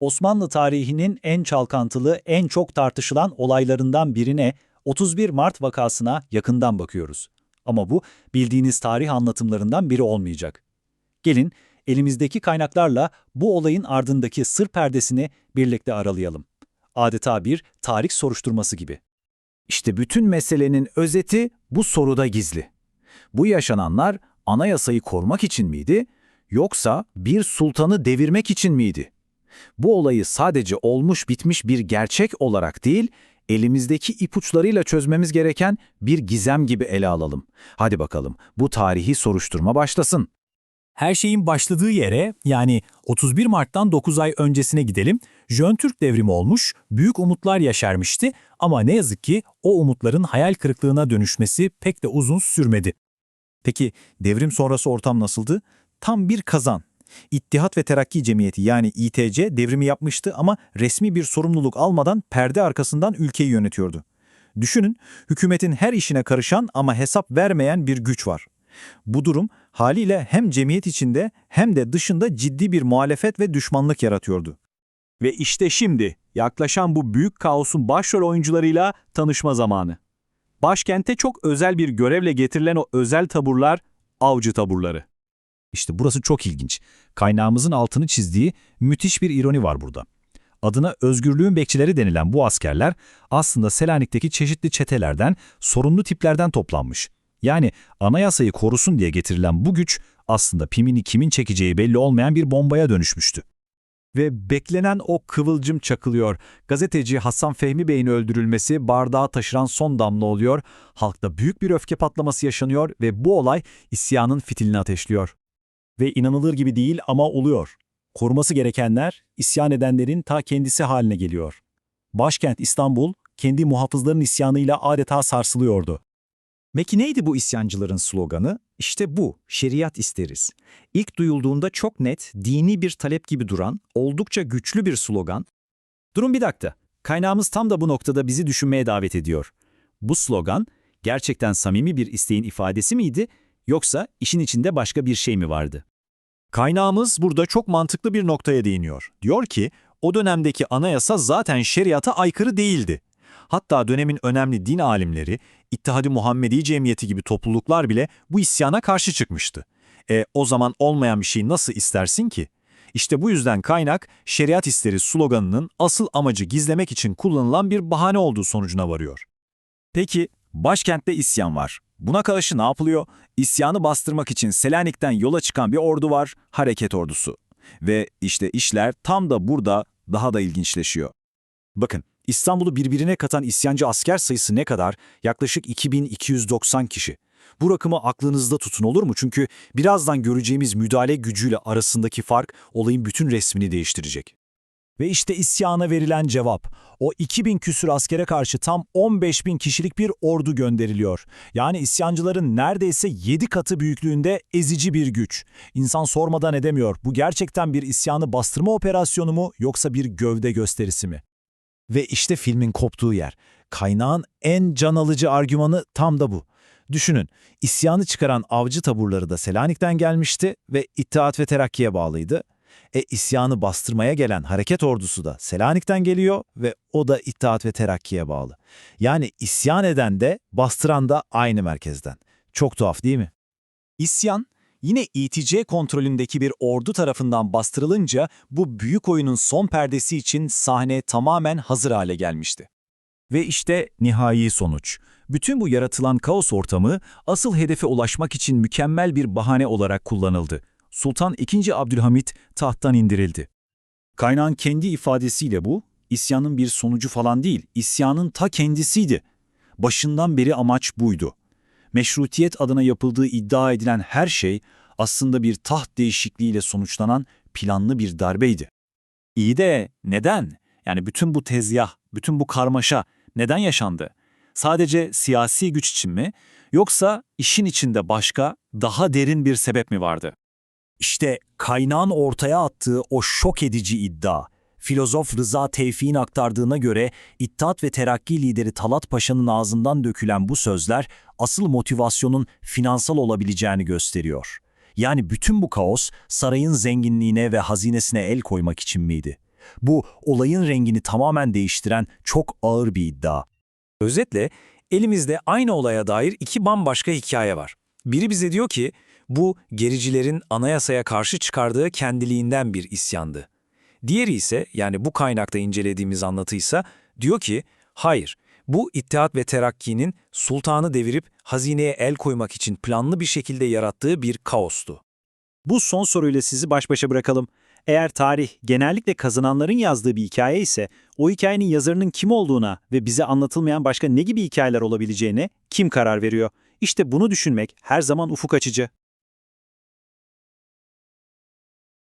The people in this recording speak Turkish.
Osmanlı tarihinin en çalkantılı, en çok tartışılan olaylarından birine 31 Mart vakasına yakından bakıyoruz. Ama bu bildiğiniz tarih anlatımlarından biri olmayacak. Gelin elimizdeki kaynaklarla bu olayın ardındaki sır perdesini birlikte aralayalım. Adeta bir tarih soruşturması gibi. İşte bütün meselenin özeti bu soruda gizli. Bu yaşananlar anayasayı korumak için miydi, yoksa bir sultanı devirmek için miydi? Bu olayı sadece olmuş bitmiş bir gerçek olarak değil, elimizdeki ipuçlarıyla çözmemiz gereken bir gizem gibi ele alalım. Hadi bakalım, bu tarihi soruşturma başlasın. Her şeyin başladığı yere yani 31 Mart'tan 9 ay öncesine gidelim. Jön Türk devrimi olmuş, büyük umutlar yaşarmıştı ama ne yazık ki o umutların hayal kırıklığına dönüşmesi pek de uzun sürmedi. Peki devrim sonrası ortam nasıldı? Tam bir kazan. İttihat ve Terakki Cemiyeti yani İTC devrimi yapmıştı ama resmi bir sorumluluk almadan perde arkasından ülkeyi yönetiyordu. Düşünün, hükümetin her işine karışan ama hesap vermeyen bir güç var. Bu durum haliyle hem cemiyet içinde hem de dışında ciddi bir muhalefet ve düşmanlık yaratıyordu. Ve işte şimdi yaklaşan bu büyük kaosun başrol oyuncularıyla tanışma zamanı. Başkente çok özel bir görevle getirilen o özel taburlar, avcı taburları. İşte burası çok ilginç. Kaynağımızın altını çizdiği müthiş bir ironi var burada. Adına özgürlüğün bekçileri denilen bu askerler aslında Selanik'teki çeşitli çetelerden, sorunlu tiplerden toplanmış. Yani anayasayı korusun diye getirilen bu güç aslında pimini kimin çekeceği belli olmayan bir bombaya dönüşmüştü. Ve beklenen o kıvılcım çakılıyor. Gazeteci Hasan Fehmi Bey'in öldürülmesi bardağı taşıran son damla oluyor. Halkta büyük bir öfke patlaması yaşanıyor ve bu olay isyanın fitilini ateşliyor. Ve inanılır gibi değil ama oluyor. Koruması gerekenler isyan edenlerin ta kendisi haline geliyor. Başkent İstanbul kendi muhafızların isyanıyla adeta sarsılıyordu. Peki neydi bu isyancıların sloganı? İşte bu, şeriat isteriz. İlk duyulduğunda çok net, dini bir talep gibi duran, oldukça güçlü bir slogan. Durun bir dakika. Kaynağımız tam da bu noktada bizi düşünmeye davet ediyor. Bu slogan gerçekten samimi bir isteğin ifadesi miydi yoksa işin içinde başka bir şey mi vardı? Kaynağımız burada çok mantıklı bir noktaya değiniyor. Diyor ki, o dönemdeki anayasa zaten şeriata aykırı değildi. Hatta dönemin önemli din alimleri, İttihad-ı Muhammedi Cemiyeti gibi topluluklar bile bu isyana karşı çıkmıştı. E o zaman olmayan bir şeyi nasıl istersin ki? İşte bu yüzden kaynak, şeriat isteri sloganının asıl amacı gizlemek için kullanılan bir bahane olduğu sonucuna varıyor. Peki, başkentte isyan var. Buna karşı ne yapılıyor? İsyanı bastırmak için Selanik'ten yola çıkan bir ordu var, hareket ordusu. Ve işte işler tam da burada daha da ilginçleşiyor. Bakın, İstanbul'u birbirine katan isyancı asker sayısı ne kadar? Yaklaşık 2290 kişi. Bu rakamı aklınızda tutun olur mu? Çünkü birazdan göreceğimiz müdahale gücüyle arasındaki fark olayın bütün resmini değiştirecek. Ve işte isyana verilen cevap. O 2000 küsür askere karşı tam 15 bin kişilik bir ordu gönderiliyor. Yani isyancıların neredeyse 7 katı büyüklüğünde ezici bir güç. İnsan sormadan edemiyor. Bu gerçekten bir isyanı bastırma operasyonu mu yoksa bir gövde gösterisi mi? Ve işte filmin koptuğu yer. Kaynağın en can alıcı argümanı tam da bu. Düşünün, isyanı çıkaran avcı taburları da Selanik'ten gelmişti ve İttihat ve Terakki'ye bağlıydı. E isyanı bastırmaya gelen hareket ordusu da Selanik'ten geliyor ve o da İttihat ve Terakki'ye bağlı. Yani isyan eden de bastıran da aynı merkezden. Çok tuhaf değil mi? İsyan, yine İTC kontrolündeki bir ordu tarafından bastırılınca bu büyük oyunun son perdesi için sahne tamamen hazır hale gelmişti. Ve işte nihai sonuç. Bütün bu yaratılan kaos ortamı asıl hedefe ulaşmak için mükemmel bir bahane olarak kullanıldı. Sultan II. Abdülhamit tahttan indirildi. Kaynağın kendi ifadesiyle bu, isyanın bir sonucu falan değil, isyanın ta kendisiydi. Başından beri amaç buydu. Meşrutiyet adına yapıldığı iddia edilen her şey aslında bir taht değişikliğiyle sonuçlanan planlı bir darbeydi. İyi de neden? Yani bütün bu tezgah, bütün bu karmaşa neden yaşandı? Sadece siyasi güç için mi? Yoksa işin içinde başka, daha derin bir sebep mi vardı? İşte kaynağın ortaya attığı o şok edici iddia. Filozof Rıza Tevfik'in aktardığına göre İttihat ve Terakki lideri Talat Paşa'nın ağzından dökülen bu sözler asıl motivasyonun finansal olabileceğini gösteriyor. Yani bütün bu kaos sarayın zenginliğine ve hazinesine el koymak için miydi? Bu olayın rengini tamamen değiştiren çok ağır bir iddia. Özetle elimizde aynı olaya dair iki bambaşka hikaye var. Biri bize diyor ki bu gericilerin anayasaya karşı çıkardığı kendiliğinden bir isyandı. Diğeri ise yani bu kaynakta incelediğimiz anlatıysa diyor ki hayır bu İttihat ve Terakki'nin sultanı devirip hazineye el koymak için planlı bir şekilde yarattığı bir kaostu. Bu son soruyla sizi baş başa bırakalım. Eğer tarih genellikle kazananların yazdığı bir hikaye ise o hikayenin yazarının kim olduğuna ve bize anlatılmayan başka ne gibi hikayeler olabileceğine kim karar veriyor? İşte bunu düşünmek her zaman ufuk açıcı.